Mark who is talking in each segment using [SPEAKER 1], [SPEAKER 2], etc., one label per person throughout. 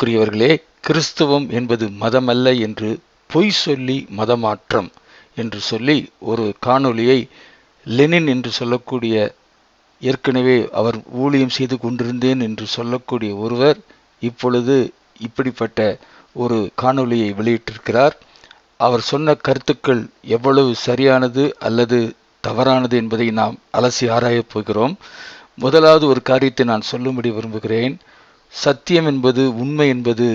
[SPEAKER 1] அன்புக்குரியவர்களே கிறிஸ்துவம் என்பது மதமல்ல என்று பொய் சொல்லி மதமாற்றம் என்று சொல்லி ஒரு காணொளியை லெனின் என்று சொல்லக்கூடிய ஏற்கனவே அவர் ஊழியம் செய்து கொண்டிருந்தேன் என்று சொல்லக்கூடிய ஒருவர் இப்பொழுது இப்படிப்பட்ட ஒரு காணொளியை வெளியிட்டிருக்கிறார். அவர் சொன்ன கருத்துக்கள் எவ்வளவு சரியானது அல்லது தவறானது என்பதை நாம் அலசி ஆராயப் போகிறோம். முதலாவது ஒரு காரியத்தை நான் சொல்லும்படி விரும்புகிறேன். சத்தியம் என்பது உண்மை என்பது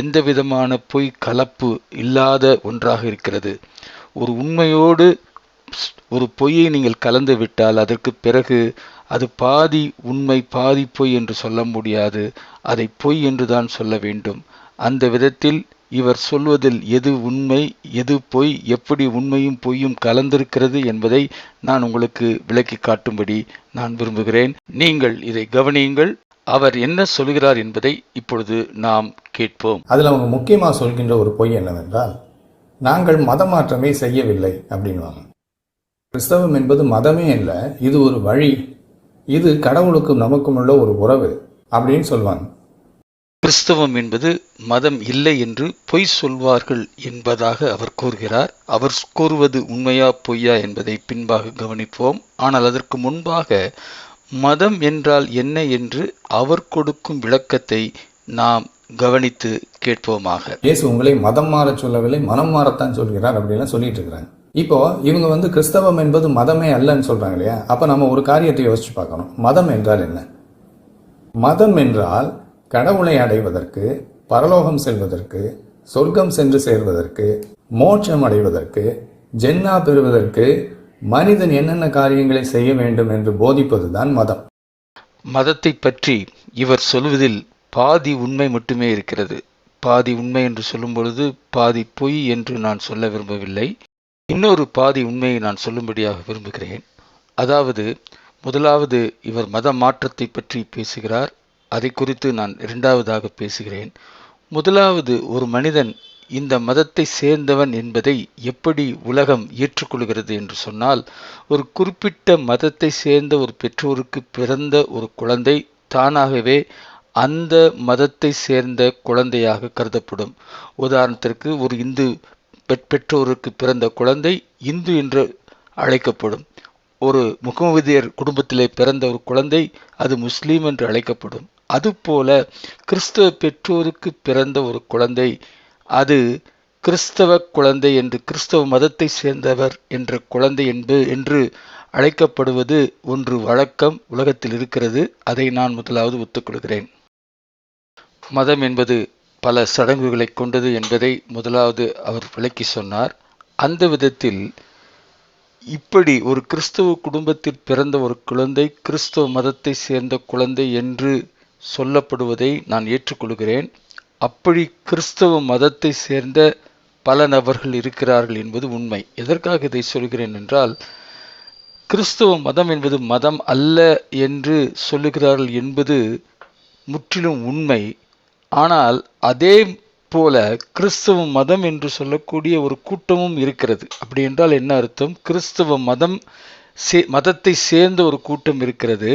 [SPEAKER 1] எந்த விதமான பொய் கலப்பு இல்லாத ஒன்றாக இருக்கிறது. ஒரு உண்மையோடு ஒரு பொய்யை நீங்கள் கலந்து விட்டால் அதற்கு பிறகு அது பாதி உண்மை பாதி பொய் என்று சொல்ல முடியாது. அதை பொய் என்று தான் சொல்ல வேண்டும். அந்த விதத்தில் இவர் சொல்வதில் எது உண்மை எது பொய் எப்படி உண்மையும் பொய்யும் கலந்திருக்கிறது என்பதை நான் உங்களுக்கு விளக்கி காட்டும்படி நான் விரும்புகிறேன். நீங்கள் இதை கவனியுங்கள். அவர் என்ன சொல்கிறார் என்பதை இப்பொழுது நாம் கேட்போம்.
[SPEAKER 2] அதில் அவங்க முக்கியமாக சொல்கின்ற ஒரு பொய் என்னவென்றால் நாங்கள் மதமாற்றமே செய்யவில்லை அப்படின்வாங்க. கிறிஸ்தவம் என்பது மதமே இல்லை இது ஒரு வழி இது கடவுளுக்கும் நமக்கும் உள்ள ஒரு உறவு அப்படின்னு சொல்லுவாங்க
[SPEAKER 1] கிறிஸ்தவம் என்பது மதம் இல்லை என்று பொய் சொல்வார்கள் என்பதாக அவர் கூறுகிறார். அவர் கூறுவது உண்மையா பொய்யா என்பதை பின்பாக கவனிப்போம். ஆனால் அதற்கு முன்பாக மதம் என்றால் என்ன என்று அவர் கொடுக்கும் விளக்கத்தை நாம் கவனித்து கேட்போமாக.
[SPEAKER 2] இயேசு உங்களை மதம் மாற சொல்லவில்லை மனம் மாறத்தான் சொல்கிறார் அப்படிலாம் சொல்லிட்டு இருக்கிறாங்க. இப்போ இவங்க வந்து கிறிஸ்தவம் என்பது மதமே அல்லன்னு சொல்றாங்க இல்லையா? அப்ப நம்ம ஒரு காரியத்தை யோசிச்சு பார்க்கணும். மதம் என்றால் என்ன? மதம் என்றால் கடவுளை அடைவதற்கு பரலோகம் செல்வதற்கு சொர்க்கம் சென்று சேர்வதற்கு மோட்சம் அடைவதற்கு ஜென்னா பெறுவதற்கு மனிதன் என்னென்ன காரியங்களை செய்ய வேண்டும் என்று போதிப்பதுதான் மதம்.
[SPEAKER 1] மதத்தை பற்றி இவர் சொல்வதில் பாதி உண்மை மட்டுமே இருக்கிறது. பாதி உண்மை என்று சொல்லும் பொழுது பாதி பொய் என்று நான் சொல்ல விரும்பவில்லை. இன்னொரு பாதி உண்மையை நான் சொல்லும்படியாக விரும்புகிறேன். அதாவது முதலாவது இவர் மத மாற்றத்தை பற்றி பேசுகிறார். அதை குறித்து நான் இரண்டாவதாக பேசுகிறேன். முதலாவது ஒரு மனிதன் இந்த மதத்தை சேர்ந்தவன் என்பதை எப்படி உலகம் ஏற்றுக்கொள்கிறது என்று சொன்னால் ஒரு குறிப்பிட்ட மதத்தை சேர்ந்த ஒரு பெற்றோருக்கு பிறந்த ஒரு குழந்தை தானாகவே அந்த மதத்தை சேர்ந்த குழந்தையாக கருதப்படும். உதாரணத்திற்கு ஒரு இந்து பெற்றோருக்கு பிறந்த குழந்தை இந்து என்று அழைக்கப்படும். ஒரு முகமதியர் குடும்பத்திலே பிறந்த ஒரு குழந்தை அது முஸ்லீம் என்று அழைக்கப்படும். அதுபோல கிறிஸ்தவ பெற்றோருக்கு பிறந்த ஒரு குழந்தை அது கிறிஸ்தவ குழந்தை என்று கிறிஸ்தவ மதத்தை சேர்ந்தவர் என்ற குழந்தை என்பது என்று அழைக்கப்படுவது ஒன்று வழக்கம் உலகத்தில் இருக்கிறது. அதை நான் முதலாவது ஒத்துக்கொள்கிறேன். மதம் என்பது பல சடங்குகளை கொண்டது என்பதை முதலாவது அவர் விளக்கி சொன்னார். அந்த விதத்தில் இப்படி ஒரு கிறிஸ்தவ குடும்பத்தில் பிறந்த ஒரு குழந்தை கிறிஸ்தவ மதத்தை சேர்ந்த குழந்தை என்று சொல்லப்படுவதை நான் ஏற்றுக்கொள்கிறேன். அப்படி கிறிஸ்தவ மதத்தை சேர்ந்த பல நபர்கள் இருக்கிறார்கள் என்பது உண்மை. எதற்காக இதை சொல்கிறேன் என்றால் கிறிஸ்தவ மதம் என்பது மதம் அல்ல என்று சொல்லுகிறார்கள் என்பது முற்றிலும் உண்மை. ஆனால் அதே போல கிறிஸ்தவ மதம் என்று சொல்லக்கூடிய ஒரு கூட்டமும் இருக்கிறது. அப்படி என்றால் என்ன அர்த்தம்? கிறிஸ்தவ மதம் சே மதத்தை சேர்ந்த ஒரு கூட்டம் இருக்கிறது.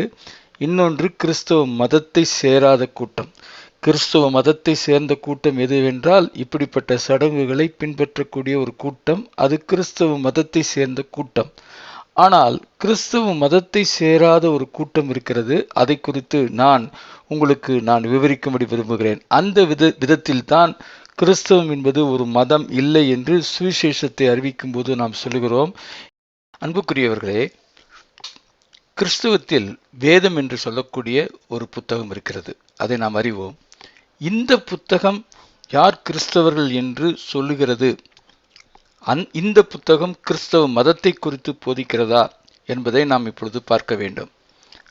[SPEAKER 1] இன்னொன்று கிறிஸ்தவ மதத்தை சேராத கூட்டம். கிறிஸ்துவ மதத்தை சேர்ந்த கூட்டம் எதுவென்றால் இப்படிப்பட்ட சடங்குகளை பின்பற்றக்கூடிய ஒரு கூட்டம் அது கிறிஸ்தவ மதத்தை சேர்ந்த கூட்டம். ஆனால் கிறிஸ்துவ மதத்தை சேராத ஒரு கூட்டம் இருக்கிறது. அதை குறித்து நான் உங்களுக்கு நான் விவரிக்கும்படி விரும்புகிறேன். அந்த வித விதத்தில் தான் கிறிஸ்தவம் என்பது ஒரு மதம் இல்லை என்று சுவிசேஷத்தை அறிவிக்கும் போது நாம் சொல்லுகிறோம். அன்புக்குரியவர்களே கிறிஸ்துவத்தில் வேதம் என்று சொல்லக்கூடிய ஒரு புத்தகம் இருக்கிறது. அதை நாம் அறிவோம். இந்த புத்தகம் யார் கிறிஸ்தவர்கள் என்று சொல்லுகிறது? அந் இந்த புத்தகம் கிறிஸ்தவ மதத்தை குறித்து போதிக்கிறதா என்பதை நாம் இப்பொழுது பார்க்க வேண்டும்.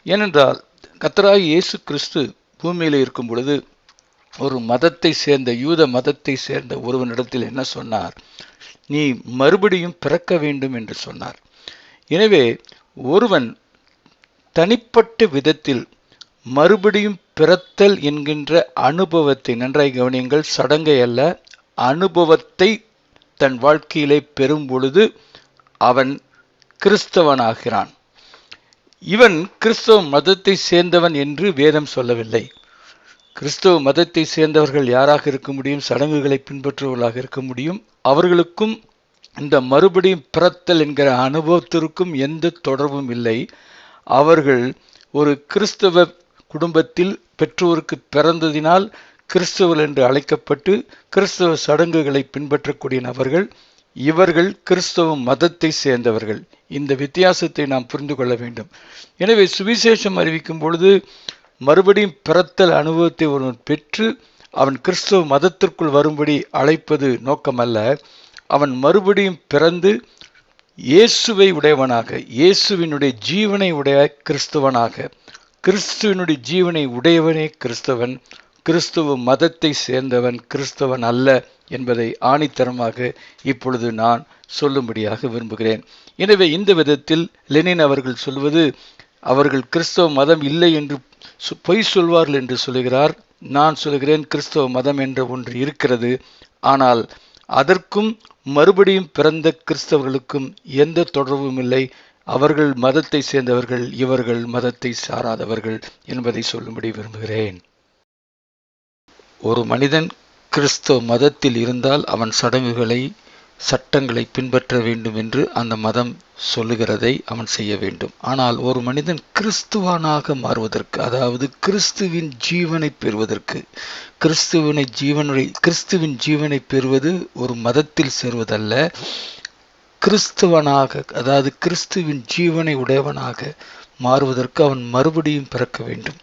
[SPEAKER 1] ஏனென்றால் கத்தராய் இயேசு கிறிஸ்து பூமியில் இருக்கும் பொழுது ஒரு மதத்தை சேர்ந்த யூத மதத்தை சேர்ந்த ஒருவனிடத்தில் என்ன சொன்னார்? நீ மறுபடியும் பிறக்க வேண்டும் என்று சொன்னார். எனவே ஒருவன் தனிப்பட்ட விதத்தில் மறுபடியும் பிறத்தல் என்கின்ற அனுபவத்தை நன்றாய் கவனியுங்கள் சடங்கை அல்ல அனுபவத்தை தன் வாழ்க்கையிலே பெறும் பொழுது அவன் கிறிஸ்தவனாகிறான். இவன் கிறிஸ்தவ மதத்தை சேர்ந்தவன் என்று வேதம் சொல்லவில்லை. கிறிஸ்தவ மதத்தை சேர்ந்தவர்கள் யாராக இருக்க முடியும்? சடங்குகளை பின்பற்றுபவர்களாக இருக்க முடியும்? அவர்களுக்கும் இந்த மறுபடியும் பிறத்தல் என்கிற அனுபவத்திற்கும் எந்த தொடர்பும் இல்லை. அவர்கள் ஒரு கிறிஸ்தவ குடும்பத்தில் பெற்றோருக்கு பிறந்ததினால் கிறிஸ்தவர்கள் என்று அழைக்கப்பட்டு கிறிஸ்தவ சடங்குகளை பின்பற்றக்கூடிய நபர்கள் இவர்கள் கிறிஸ்தவ மதத்தை சேர்ந்தவர்கள். இந்த வித்தியாசத்தை நாம் புரிந்து கொள்ள வேண்டும். எனவே சுவிசேஷம் அறிவிக்கும் பொழுது மறுபடியும் பிறத்தல் அனுபவத்தை ஒருவன் பெற்று அவன் கிறிஸ்தவ மதத்திற்குள் வரும்படி அழைப்பது நோக்கமல்ல. அவன் மறுபடியும் பிறந்து இயேசுவை உடையவனாக இயேசுவினுடைய ஜீவனை உடைய கிறிஸ்தவனாக கிறிஸ்துவனுடைய ஜீவனை உடையவனே கிறிஸ்தவன் கிறிஸ்துவ மதத்தை சேர்ந்தவன் கிறிஸ்தவன் அல்ல என்பதை ஆணித்தரமாக இப்பொழுது நான் சொல்லும்படியாக விரும்புகிறேன். எனவே இந்த விதத்தில் லெனின் அவர்கள் சொல்வது அவர்கள் கிறிஸ்தவ மதம் இல்லை என்று பொய் சொல்வார்கள் என்று சொல்கிறார் நான் சொல்கிறேன் கிறிஸ்தவ மதம் என்ற ஒன்று இருக்கிறது. ஆனால் அதற்கும் மறுபடியும் பிறந்த கிறிஸ்தவர்களுக்கும் எந்த தொடர்பும் இல்லை. அவர்கள் மதத்தை சேர்ந்தவர்கள் இவர்கள் மதத்தை சாராதவர்கள் என்பதை சொல்லும்படி விரும்புகிறேன். ஒரு மனிதன் கிறிஸ்தவ மதத்தில் இருந்தால் அவன் சடங்குகளை சட்டங்களை பின்பற்ற வேண்டும் என்று அந்த மதம் சொல்லுகிறதை அவன் செய்ய வேண்டும். ஆனால் ஒரு மனிதன் கிறிஸ்துவானாக மாறுவதற்கு அதாவது கிறிஸ்துவின் ஜீவனை பெறுவதற்கு கிறிஸ்துவனை ஜீவனை கிறிஸ்துவின் ஜீவனை பெறுவது ஒரு மதத்தில் சேர்வதல்ல கிறிஸ்துவனாக அதாவது கிறிஸ்துவின் ஜீவனை உடையவனாக மாறுவதற்கு அவன் மறுபடியும் பிறக்க வேண்டும்.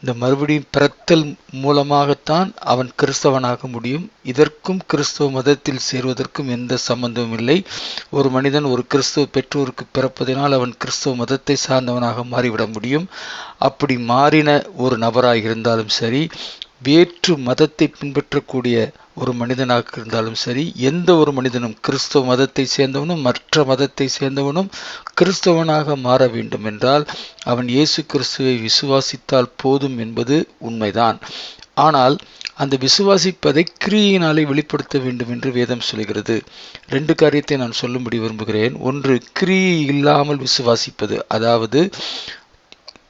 [SPEAKER 1] இந்த மறுபடியும் பிறத்தல் மூலமாகத்தான் அவன் கிறிஸ்தவனாக முடியும். இதற்கும் கிறிஸ்துவ மதத்தில் சேர்வதற்கும் எந்த சம்பந்தமும் இல்லை. ஒரு மனிதன் ஒரு கிறிஸ்துவ பெற்றோருக்கு பிறப்பதினால் அவன் கிறிஸ்துவ மதத்தை சார்ந்தவனாக மாறிவிட முடியும். அப்படி மாறின ஒரு நபராக இருந்தாலும் சரி வேற்று மதத்தை பின்பற்றக்கூடிய ஒரு மனிதனாக இருந்தாலும் சரி எந்த ஒரு மனிதனும் கிறிஸ்தவ மதத்தை சேர்ந்தவனும் மற்ற மதத்தை சேர்ந்தவனும் கிறிஸ்தவனாக மாற வேண்டும் என்றால் அவன் இயேசு கிறிஸ்துவை விசுவாசித்தால் போதும் என்பது உண்மைதான். ஆனால் அந்த விசுவாசிப்பதை கிரியினாலே வெளிப்படுத்த வேண்டும் என்று வேதம் சொல்கிறது. ரெண்டு காரியத்தை நான் சொல்லும்படி விரும்புகிறேன். ஒன்று கிரியை இல்லாமல் விசுவாசிப்பது. அதாவது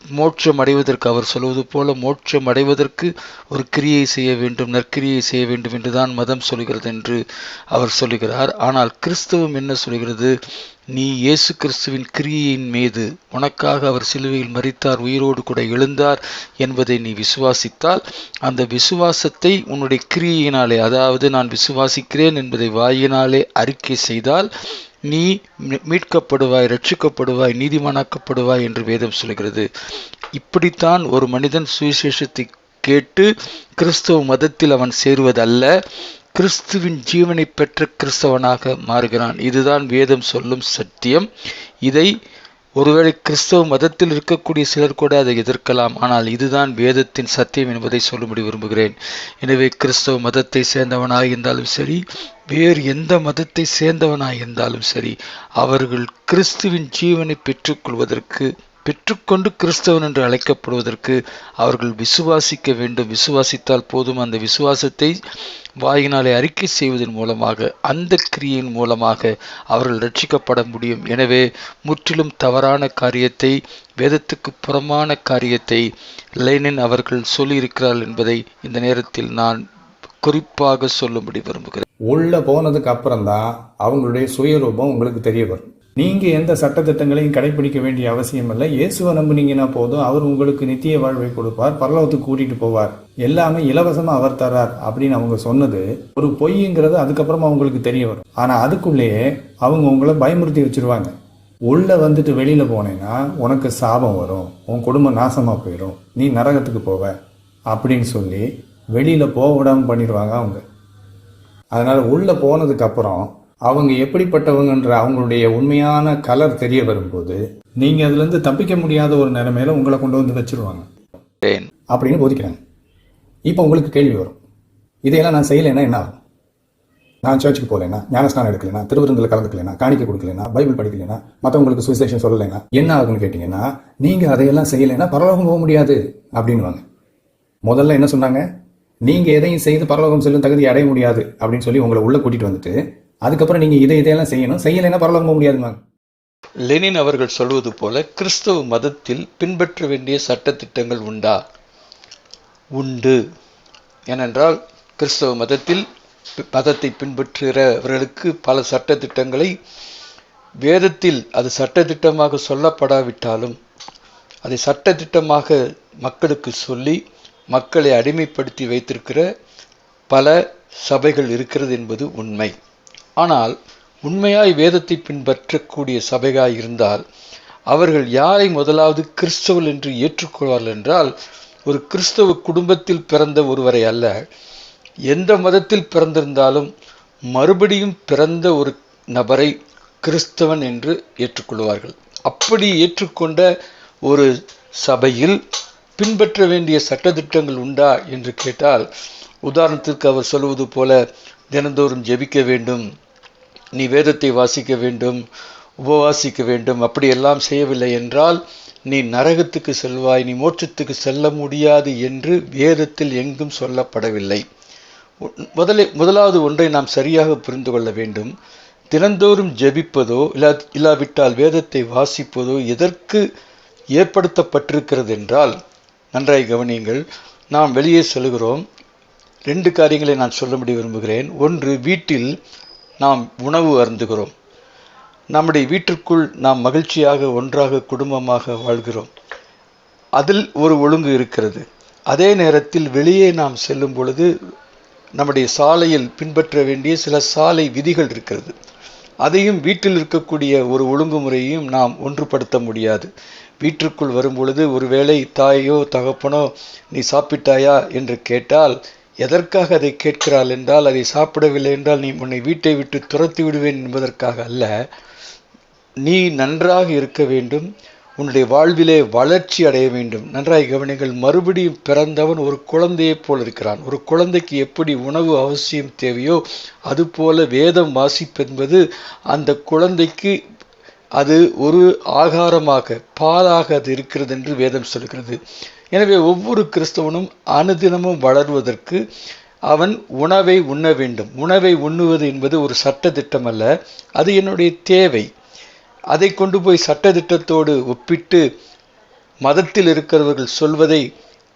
[SPEAKER 1] மோட்சம் அடைவதற்கு அவர் சொல்வது போல மோட்சம் அடைவதற்கு ஒரு கிரியை செய்ய வேண்டும் நற்கிரியை செய்ய வேண்டும் என்றுதான் மதம் சொல்கிறது என்று அவர் சொல்லுகிறார். ஆனால் கிறிஸ்தவம் என்ன சொல்கிறது? நீ இயேசு கிறிஸ்துவின் கிரியையின் மீது உனக்காக அவர் சிலுவையில் மறித்தார் உயிரோடு கூட எழுந்தார் என்பதை நீ விசுவாசித்தால் அந்த விசுவாசத்தை உன்னுடைய கிரியையினாலே அதாவது நான் விசுவாசிக்கிறேன் என்பதை வாயினாலே அறிக்கை செய்தால் நீ மீ- மீட்கப்படுவாய் ரட்சிக்கப்படுவாய் நீதிமானாக்கப்படுவாய் என்று வேதம் சொல்கிறது இப்படித்தான் ஒரு மனிதன் சுவிசேஷத்தை கேட்டு கிறிஸ்தவ மதத்தில் அவன் சேருவதல்ல கிறிஸ்துவின் ஜீவனை பெற்ற கிறிஸ்தவனாக மாறுகிறான். இதுதான் வேதம் சொல்லும் சத்தியம். இதை ஒருவேளை கிறிஸ்தவ மதத்தில் இருக்கக்கூடிய சிலர் கூட அதை எதிர்க்கலாம். ஆனால் இதுதான் வேதத்தின் சத்தியம் என்பதை சொல்லும்படி விரும்புகிறேன். எனவே கிறிஸ்தவ மதத்தை சேர்ந்தவனாக இருந்தாலும் சரி வேறு எந்த மதத்தை சேர்ந்தவனாக இருந்தாலும் சரி அவர்கள் கிறிஸ்துவின் ஜீவனை பெற்றுக்கொள்வதற்கு பெற்றுக்கொண்டு கிறிஸ்தவன் என்று அழைக்கப்படுவதற்கு அவர்கள் விசுவாசிக்க வேண்டும். விசுவாசித்தால் போதும். அந்த விசுவாசத்தை வாயினாலே அறிக்கை செய்வதன் மூலமாக அந்த கிரியின் மூலமாக அவர்கள் ரட்சிக்கப்பட முடியும். எனவே முற்றிலும் தவறான காரியத்தை வேதத்துக்கு புறமான காரியத்தை லைனின் அவர்கள் சொல்லியிருக்கிறார்கள் என்பதை இந்த நேரத்தில் நான் குறிப்பாக சொல்லும்படி விரும்புகிறேன்.
[SPEAKER 2] உள்ளே போனதுக்கு அப்புறம் தான் அவங்களுடைய சுயரூபம் உங்களுக்கு தெரிய வரும். நீங்கள் எந்த சட்டத்திட்டங்களையும் கடைபிடிக்க வேண்டிய அவசியம் இல்லை இயேசுவை நம்புனீங்கன்னா போதும். அவர் உங்களுக்கு நித்திய வாழ்வை கொடுப்பார். பரலோகத்துக்கு கூட்டிகிட்டு போவார். எல்லாமே இலவசமாக அவர் தரார் அப்படின்னு அவங்க சொன்னது ஒரு பொய்ங்கிறது அதுக்கப்புறமா அவங்களுக்கு தெரிய வரும். ஆனால் அதுக்குள்ளேயே அவங்க உங்களை பயமுறுத்தி வச்சிருவாங்க. உள்ளே வந்துட்டு வெளியில் போனேன்னா உனக்கு சாபம் வரும். உன் குடும்பம் நாசமாக போயிடும் நீ நரகத்துக்கு போவ அப்படின்னு சொல்லி வெளியில் போக விடாமல் பண்ணிடுவாங்க அவங்க. அதனால் உள்ளே போனதுக்கப்புறம் அவங்க எப்படிப்பட்டவங்கன்ற அவங்களுடைய உண்மையான கலர் தெரிய வரும்போது நீங்க அதுல இருந்து தப்பிக்க முடியாத ஒரு நிலைமையில உங்களை கொண்டு வந்து வச்சிருவாங்க. அப்படின்னு போதிக்கிறாங்க. இப்போ உங்களுக்கு கேள்வி வரும். இதையெல்லாம் நான் செய்யலைன்னா என்ன ஆகும்? நான் சர்ச்சுக்கு போகலைன்னா ஞானஸ்நானம் எடுக்கலைன்னா திருவிருந்தில் கலந்துக்கலைன்னா காணிக்கை கொடுக்கலைன்னா பைபிள் படிக்கலைன்னா மற்றவங்களுக்கு சுவிசேஷம் சொல்லலைன்னா என்ன ஆகும்னு கேட்டிங்கன்னா நீங்கள் அதையெல்லாம் செய்யலைன்னா பரலோகம் போக முடியாது அப்படின்வாங்க முதல்ல என்ன சொன்னாங்க? நீங்க எதையும் செய்து பரலோகம் செல்லும் தகுதி அடைய முடியாது அப்படின்னு சொல்லி உங்களை உள்ள கூட்டிட்டு வந்துட்டு அதுக்கப்புறம் நீங்கள் இதை இதையெல்லாம் செய்யணும். செய்யலைன்னா பரலோகம் போக முடியாதுங்க
[SPEAKER 1] லெனின் அவர்கள் சொல்வது போல கிறிஸ்தவ மதத்தில் பின்பற்ற வேண்டிய சட்டத்திட்டங்கள் உண்டா? உண்டு. ஏனென்றால் கிறிஸ்தவ மதத்தில் மதத்தை பின்பற்றுகிறவர்களுக்கு பல சட்டத்திட்டங்களை வேதத்தில் அது சட்டத்திட்டமாக சொல்லப்படாவிட்டாலும் அதை சட்டத்திட்டமாக மக்களுக்கு சொல்லி மக்களை அடிமைப்படுத்தி வைத்திருக்கிற பல சபைகள் இருக்கிறது என்பது உண்மை. ஆனால் உண்மையாய் வேதத்தை பின்பற்றக்கூடிய சபையாய் இருந்தால் அவர்கள் யாரை முதலாவது கிறிஸ்தவர்கள் என்று ஏற்றுக்கொள்வார்கள் என்றால் ஒரு கிறிஸ்தவ குடும்பத்தில் பிறந்த ஒருவரை அல்ல எந்த மதத்தில் பிறந்திருந்தாலும் மறுபடியும் பிறந்த ஒரு நபரை கிறிஸ்தவன் என்று ஏற்றுக்கொள்வார்கள். அப்படி ஏற்றுக்கொண்ட ஒரு சபையில் பின்பற்ற வேண்டிய சட்டத்திட்டங்கள் உண்டா என்று கேட்டால் உதாரணத்திற்கு அவர் சொல்வது போல தினந்தோறும் ஜெபிக்க வேண்டும் நீ வேதத்தை வாசிக்க வேண்டும் உபவாசிக்க வேண்டும் அப்படியெல்லாம் செய்யவில்லை என்றால் நீ நரகத்துக்கு செல்வாய் நீ மோட்சத்துக்கு செல்ல முடியாது என்று வேதத்தில் எங்கும் சொல்லப்படவில்லை. முதலில் முதலாவது ஒன்றை நாம் சரியாக புரிந்து கொள்ள வேண்டும். தினந்தோறும் ஜெபிப்பதோ இல்லா இல்லாவிட்டால் வேதத்தை வாசிப்பதோ எதற்கு ஏற்படுத்தப்பட்டிருக்கிறது என்றால் நன்றாய் கவனியுங்கள் நாம் வெளியே செல்கிறோம் ரெண்டு காரியங்களை நான் சொல்லும்படி விரும்புகிறேன். ஒன்று வீட்டில் நாம் உணவு அருந்துகிறோம். நம்முடைய வீட்டிற்குள் நாம் மகிழ்ச்சியாக ஒன்றாக குடும்பமாக வாழ்கிறோம். அதில் ஒரு ஒழுங்கு இருக்கிறது. அதே நேரத்தில் வெளியே நாம் செல்லும் பொழுது நம்முடைய சாலையில் பின்பற்ற வேண்டிய சில சாலை விதிகள் இருக்கிறது. அதையும் வீட்டில் இருக்கக்கூடிய ஒரு ஒழுங்குமுறையையும் நாம் ஒன்றுபடுத்த முடியாது. வீட்டிற்குள் வரும்பொழுது ஒருவேளை தாயோ தகப்பனோ நீ சாப்பிட்டாயா? என்று கேட்டால் எதற்காக அதை கேட்கிறாள் என்றால் அதை சாப்பிடவில்லை என்றால் நீ உன்னை வீட்டை விட்டு துரத்தி விடுவேன் என்பதற்காக அல்ல. நீ நன்றாக இருக்க வேண்டும். உன்னுடைய வாழ்விலே வளர்ச்சி அடைய வேண்டும். நன்றாய் கவனிங்கள் மறுபடியும் பிறந்தவன் ஒரு குழந்தையைப் போல் இருக்கிறான். ஒரு குழந்தைக்கு எப்படி உணவு அவசியம் தேவையோ அதுபோல வேதம் வாசிப்பென்பது அந்த குழந்தைக்கு அது ஒரு ஆகாரமாக பாலாக அது இருக்கிறது என்று வேதம் சொல்கிறது. எனவே ஒவ்வொரு கிறிஸ்தவனும் அனுதினமும் வளர்வதற்கு அவன் உணவை உண்ண வேண்டும். உணவை உண்ணுவது என்பது ஒரு சட்ட திட்டம் அல்ல அது என்னுடைய தேவை. அதை கொண்டு போய் சட்டத்திட்டத்தோடு ஒப்பிட்டு மதத்தில் இருக்கிறவர்கள் சொல்வதை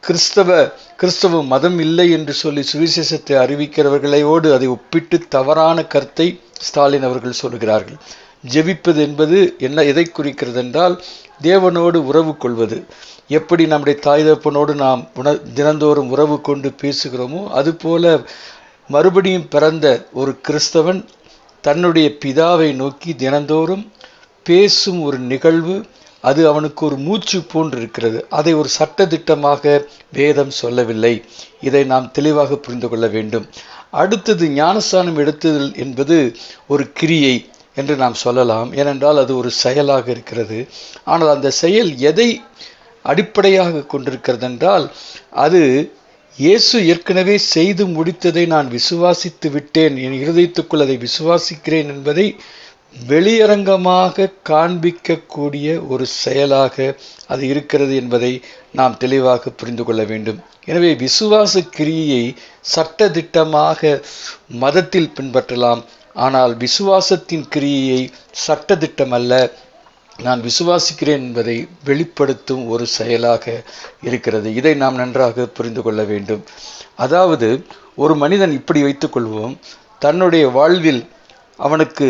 [SPEAKER 1] கிறிஸ்தவ கிறிஸ்தவ மதம் இல்லை என்று சொல்லி சுவிசேஷத்தை அறிவிக்கிறவர்களையோடு அதை ஒப்பிட்டு தவறான கருத்தை ஸ்டாலின் அவர்கள் சொல்கிறார்கள். ஜெபிப்பது என்பது என்ன எதை குறிக்கிறது என்றால் தேவனோடு உறவு கொள்வது. எப்படி நம்முடைய தாய் தப்பனோடு நாம் உண தினந்தோறும் உறவு கொண்டு பேசுகிறோமோ அதுபோல மறுபடியும் பிறந்த ஒரு கிறிஸ்தவன் தன்னுடைய பிதாவை நோக்கி தினந்தோறும் பேசும் ஒரு நிகழ்வு அது அவனுக்கு ஒரு மூச்சு போன்று இருக்கிறது அதை ஒரு சட்டத்திட்டமாக வேதம் சொல்லவில்லை. இதை நாம் தெளிவாக புரிந்து கொள்ள வேண்டும். அடுத்தது ஞானஸ்தானம் எடுத்தல் என்பது ஒரு கிரியை என்று நாம் சொல்லலாம். ஏனென்றால் அது ஒரு செயலாக இருக்கிறது. ஆனால் அந்த செயல் எதை அடிப்படையாக கொண்டிருக்கிறது என்றால் அது இயேசு ஏற்கனவே செய்து முடித்ததை நான் விசுவாசித்து விட்டேன். என் இருதயத்துக்குள் அதை விசுவாசிக்கிறேன் என்பதை வெளியரங்கமாக காண்பிக்கக்கூடிய ஒரு செயலாக அது இருக்கிறது என்பதை நாம் தெளிவாக புரிந்து கொள்ள வேண்டும். எனவே விசுவாச கிரியை சட்டதிட்டமாக மதத்தில் பின்பற்றலாம். ஆனால் விசுவாசத்தின் கிரியையை சட்டத்திட்டம் அல்ல நான் விசுவாசிக்கிறேன் என்பதை வெளிப்படுத்தும் ஒரு செயலாக இருக்கிறது. இதை நாம் நன்றாக புரிந்து கொள்ள வேண்டும். அதாவது ஒரு மனிதன் இப்படி வைத்துக்கொள்வோம் தன்னுடைய வாழ்வில் அவனுக்கு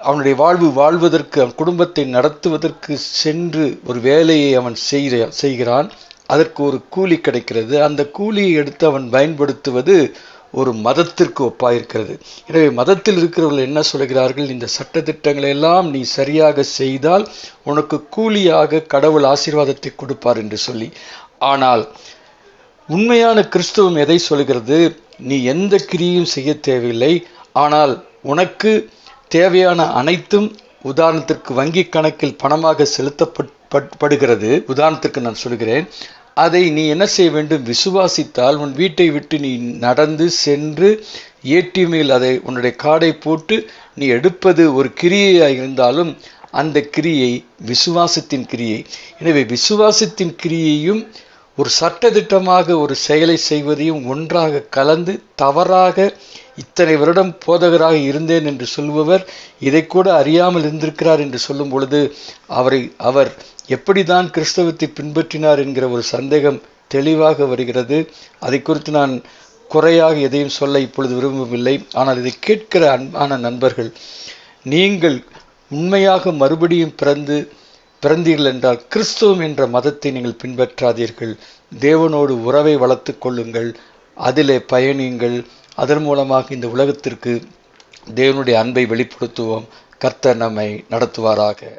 [SPEAKER 1] அவனுடைய வாழ்வு வாழ்வதற்கு அவன் குடும்பத்தை நடத்துவதற்கு சென்று ஒரு வேலையை அவன் செய்கிற செய்கிறான். அதற்கு ஒரு கூலி கிடைக்கிறது. அந்த கூலியை எடுத்து அவன் பயன்படுத்துவது ஒரு மதத்திற்கு ஒப்பாயிருக்கிறது. எனவே மதத்தில் இருக்கிறவர்கள் என்ன சொல்கிறார்கள்? இந்த சட்டத்திட்டங்களை எல்லாம் நீ சரியாக செய்தால் உனக்கு கூலியாக கடவுள் ஆசீர்வாதத்தை கொடுப்பார் என்று சொல்லி. ஆனால் உண்மையான கிறிஸ்துவம் எதை சொல்கிறது? நீ எந்த கிரியும் செய்ய தேவையில்லை. ஆனால் உனக்கு தேவையான அனைத்தும் உதாரணத்திற்கு வங்கி கணக்கில் பணமாக செலுத்தப்படுகிறது உதாரணத்திற்கு நான் சொல்கிறேன். அதை நீ என்ன செய்ய வேண்டும்? விசுவாசித்தால் உன் வீட்டை விட்டு நீ நடந்து சென்று ஏடிஎம்மில் அதை உன்னுடைய கார்டை போட்டு நீ எடுப்பது ஒரு கிரியையாக இருந்தாலும் அந்த கிரியை விசுவாசத்தின் கிரியை. எனவே விசுவாசத்தின் கிரியையும் ஒரு சட்டத்திட்டமாக ஒரு செயலை செய்வதையும் ஒன்றாக கலந்து தவறாக இத்தனை வருடம் போதகராக இருந்தேன் என்று சொல்பவர் இதை கூட அறியாமல் இருந்திருக்கிறார் என்று சொல்லும் பொழுது அவரை அவர் எப்படிதான் கிறிஸ்தவத்தை பின்பற்றினார் என்கிற ஒரு சந்தேகம் தெளிவாக வருகிறது. அதை குறித்து நான் குறையாக எதையும் சொல்ல இப்பொழுது விரும்பவில்லை. ஆனால் இதை கேட்கிற அன்பான நண்பர்கள் நீங்கள் உண்மையாக மறுபடியும் பிறந்து பிறந்தீர்கள் என்றால் கிறிஸ்துவம் என்ற மதத்தை நீங்கள் பின்பற்றாதீர்கள். தேவனோடு உறவை வளர்த்து கொள்ளுங்கள். அதிலே பயணியுங்கள். அதன் மூலமாக இந்த உலகத்திற்கு தேவனுடைய அன்பை வெளிப்படுத்துவோம். கர்த்தர் நம்மை நடத்துவாராக.